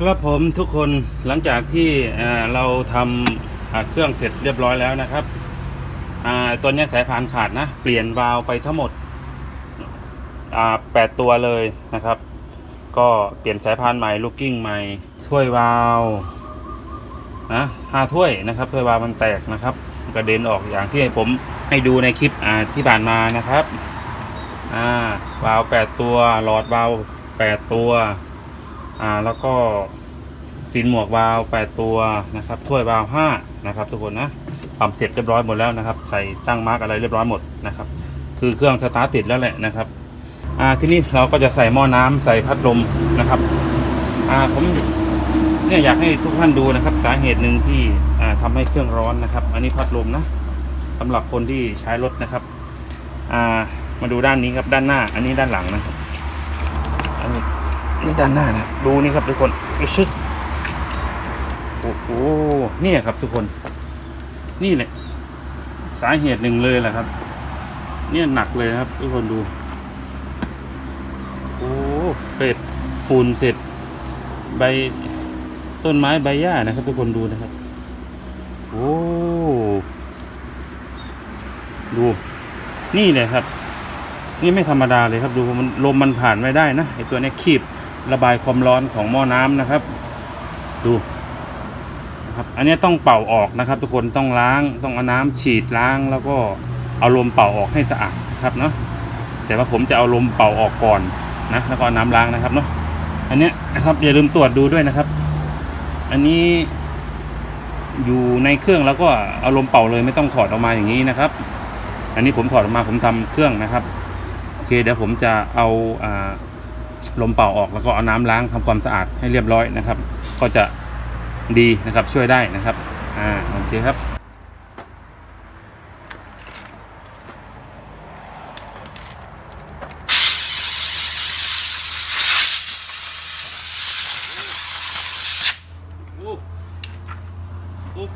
ครับผมทุกคนหลังจากที่เราทำเครื่องเสร็จเรียบร้อยแล้วนะครับตัวนี้สายพานขาดนะ เปลี่ยนวาล์วไปทั้งหมดอ่าแปดตัวเลยนะครับ ก็เปลี่ยนสายพานใหม่ลูกกิ้งใหม่ถ้วยวาล์วนะห้าถ้วยนะครับถ้วยวาล์วมันแตกนะครับกระเด็นออกอย่างที่ผมให้ดูในคลิปที่ผ่านมานะครับวาล์วแปดตัวหลอดวาล์วแปดตัว อ่าแล้วก็ซีนหมวกวาล์ว8ตัวนะครับถ้วยวาล์ว5นะครับทุกคนนะทำเสร็จเรียบร้อยหมดแล้วนะครับใส่ตั้งมาร์กอะไรเรียบร้อยหมดนะครับคือเครื่องสตาร์ทติดแล้วแหละนะครับอ่าที่นี้เราก็จะใส่หม้อน้ำใส่พัดลมนะครับอ่าผมเนี่ยอยากให้ทุกท่านดูนะครับ สาเหตุหนึ่งที่อ่าทำให้เครื่องร้อนนะครับ อันนี้พัดลมนะสำหรับคนที่ใช้รถนะครับอ่ามาดูด้านนี้ครับด้านหน้า อันนี้ด้านหลังนะครับอันนี้ นี่ด้านหน้านะดูนี่ครับทุกคนอิชึโอ้โหนี่ครับทุกคน นี่แหละ สาเหตุหนึ่งเลยแหละครับ เนี่ยหนักเลยครับ ทุกคนดูโอ้เสร็จฝุ่นเสร็จใบต้นไม้ใบหญ้านะครับ ทุกคนดูนะครับโอ้ดู นี่เลยครับ นี่ไม่ธรรมดาเลยครับดูมันลมมันผ่านไม่ได้นะไอตัวนี้ยคีบ ระบายความร้อนของหม้อน้ำนะครับ ดูนะครับอันนี้ต้องเป่าออกนะครับ ทุกคนต้องล้างต้องเอาน้ำฉีดล้าง แล้วก็เอาลมเป่าออกให้สะอาดครับเนาะแต่ว่าผมจะเอาลมเป่าออกก่อนนะแล้วก็เอาน้ำล้างนะครับเนาะอันนี้นะครับอย่าลืมตรวจดูด้วยนะครับ อันนี้อยู่ในเครื่องแล้วก็เอาลมเป่าเลยไม่ต้องถอดออกมาอย่างนี้นะครับ อันนี้ผมถอดออกมาผมทำเครื่องนะครับโอเคเดี๋ยวผมจะเอาอ่า ลมเป่าออกแล้วก็เอาน้ำล้างทำความสะอาดให้เรียบร้อยนะครับ ก็จะดีนะครับช่วยได้นะครับ อ่าโอเคครับอุ๊บอุ๊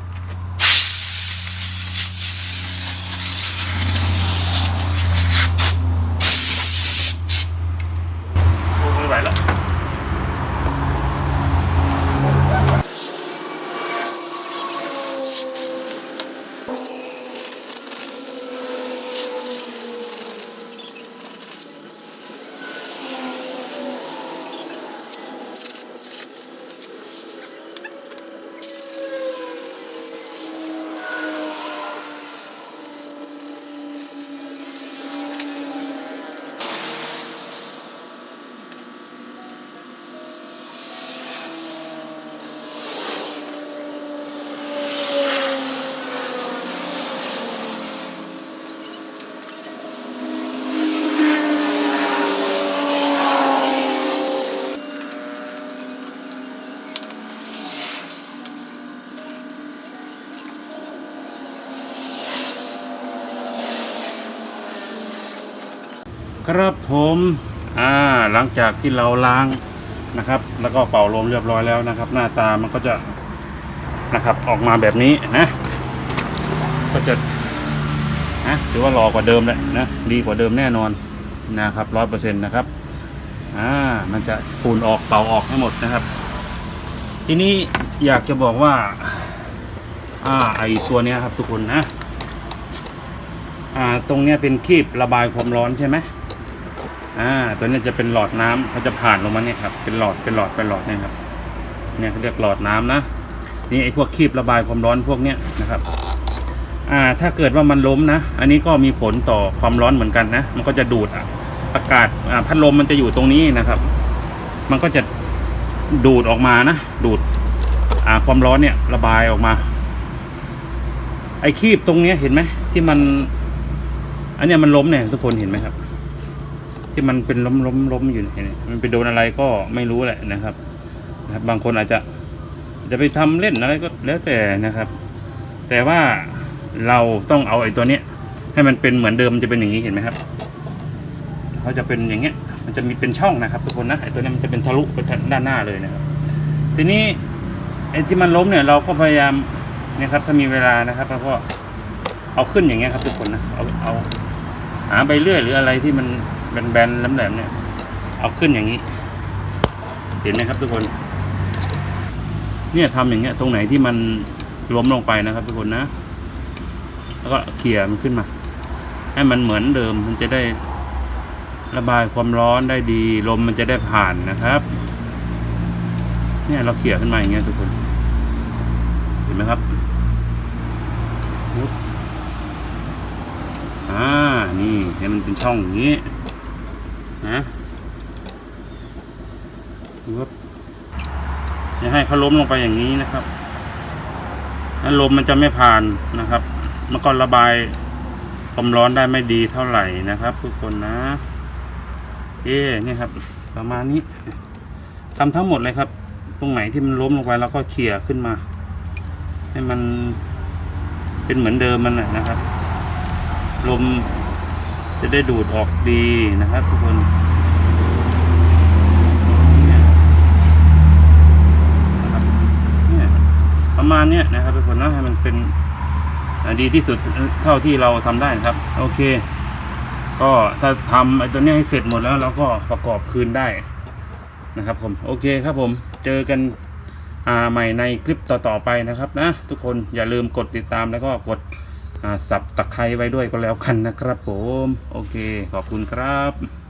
ครับผมอ่าหลังจากที่เราล้างนะครับ แล้วก็เป่าลมเรียบร้อยแล้วนะครับ หน้าตามันก็จะนะครับออกมาแบบนี้นะ ก็จะนะถือว่าหล่อกว่าเดิมแหละนะดีกว่าเดิมแน่นอนนะครับร้อยเปอร์เซ็นต์นะครับอ่ามันจะฝุ่นออกเป่าออกให้หมดนะครับ ทีนี้อยากจะบอกว่าอ่าไอตัวเนี้ยครับทุกคนนะอ่าตรงเนี้ยเป็นคีบระบายความร้อนใช่ไหม อ่า ตัวนี้จะเป็นหลอดน้ำเขาจะผ่านลงมาเนี่ยครับ เป็นหลอด เป็นหลอด เป็นหลอดเนี่ยครับ เนี่ยเขาเรียกหลอดน้ำนะ นี่ไอ้พวกคีบระบายความร้อนพวกเนี้ยนะครับ อ่า ถ้าเกิดว่ามันล้มนะ อันนี้ก็มีผลต่อความร้อนเหมือนกันนะ มันก็จะดูดอะอากาศ อ่า พัดลมมันจะอยู่ตรงนี้นะครับ มันก็จะดูดออกมานะ ดูด อ่า ความร้อนเนี่ยระบายออกมา ไอ้คีบตรงเนี้ยเห็นไหมที่มัน อันเนี้ยมันล้มเนี่ยทุกคนเห็นไหมครับ ที่มันเป็นล้มล้มล้มอยู่เนี่ยมันไปโดนอะไรก็ไม่รู้แหละนะครับนะครับ บางคนอาจจะจะไปทำเล่นอะไรก็แล้วแต่นะครับ แต่ว่าเราต้องเอาไอ้ตัวเนี้ย ให้มันเป็นเหมือนเดิมมันจะเป็นอย่างนี้เห็นไหมครับเขาจะเป็นอย่างเงี้ย มันจะมีเป็นช่องนะครับทุกคนนะไอ้ตัวนี้มันจะเป็นทะลุไปทางด้านหน้าเลยนะครับ ทีนี้ไอ้ที่มันล้มเนี่ยเราก็พยายามนี่ยครับถ้ามีเวลานะครับแล้วก็เอาขึ้นอย่างเงี้ยครับทุกคนนะเอาเอาหาใบเลื่อยหรืออะไรที่มัน แบนๆแหลมๆเนี่ย เอาขึ้นอย่างนี้ เห็นไหมครับทุกคน เนี่ยทำอย่างเงี้ย ตรงไหนที่มันล้มลงไปนะครับ ทุกคนนะ แล้วก็เขี่ยมันขึ้นมา ให้มันเหมือนเดิมมันจะได้ระบายความร้อนได้ดี ลมมันจะได้ผ่านนะครับ เนี่ยเราเขี่ยขึ้นมาอย่างเงี้ยทุกคน เห็นไหมครับปุ๊บอ่า นี่ให้มันเป็นช่องอย่างนี้ นะปุ๊บอย่าให้เขาล้มลงไปอย่างนี้นะครับแล้วลมมันจะไม่ผ่านนะครับมันก็ระบายความร้อนได้ไม่ดีเท่าไหร่นะครับทุกคนนะ เอ๊นี่ครับ ประมาณนี้ทำทั้งหมดเลยครับ ตรงไหนที่มันล้มลงไปแล้วก็เขี่ยขึ้นมา ให้มันเป็นเหมือนเดิมมันนะครับลม จะได้ดูดออกดีนะครับทุกคนประมาณนี้นะครับทุกคนนะให้มันเป็นดีที่สุดเท่าที่เราทำได้นะครับ โอเค ก็ถ้าทำไอ้ตัวนี้ให้เสร็จหมดแล้วเราก็ประกอบคืนได้นะครับผมโอเคครับผมเจอกันใหม่ในคลิปต่อๆไปนะครับนะ ทุกคนอย่าลืมกดติดตามแล้วก็กด สับตะไคร้ไว้ด้วยก็แล้วกันนะครับผม โอเค ขอบคุณครับ